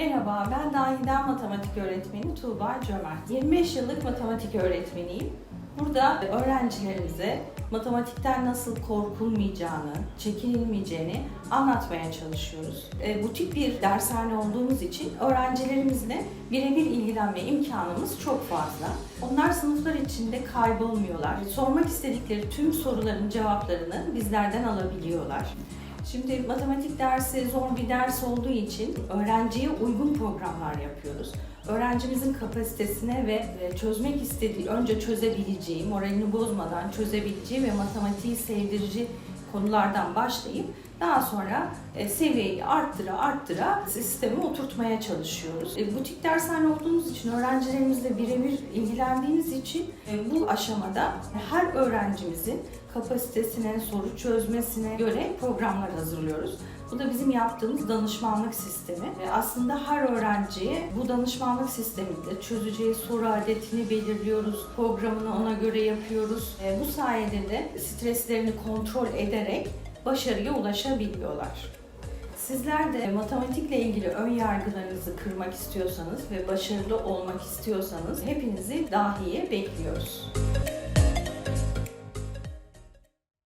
Merhaba, ben Dahiden Matematik Öğretmeni Tuğba Cömert. 25 yıllık matematik öğretmeniyim. Burada öğrencilerimize matematikten nasıl korkulmayacağını, çekinilmeyeceğini anlatmaya çalışıyoruz. E, Bu tip bir dershane olduğumuz için öğrencilerimizle birebir ilgilenme imkanımız çok fazla. Onlar sınıflar içinde kaybolmuyorlar. Sormak istedikleri tüm soruların cevaplarını bizlerden alabiliyorlar. Şimdi matematik dersi zor bir ders olduğu için öğrenciye uygun programlar yapıyoruz. Öğrencimizin kapasitesine ve e, çözmek istediği, önce çözebileceği, moralini bozmadan çözebileceği ve matematiği sevdirici konulardan başlayıp daha sonra e, seviyeyi arttıra arttıra sistemi oturtmaya çalışıyoruz. E, butik dershane olduğumuz için öğrencilerimizle birebir ilgilendiğimiz için e, bu aşamada her öğrencimizin kapasitesine, soru çözmesine göre programlar hazırlıyoruz. Bu da bizim yaptığımız danışmanlık sistemi. E, Aslında her öğrenciye bu danışmanlık sisteminde çözeceği soru adetini belirliyoruz, programını ona göre yapıyoruz. E, Bu sayede de streslerini kontrol ederek başarıya ulaşabiliyorlar. Sizler de matematikle ilgili ön yargılarınızı kırmak istiyorsanız ve başarılı olmak istiyorsanız hepinizi dahiye bekliyoruz.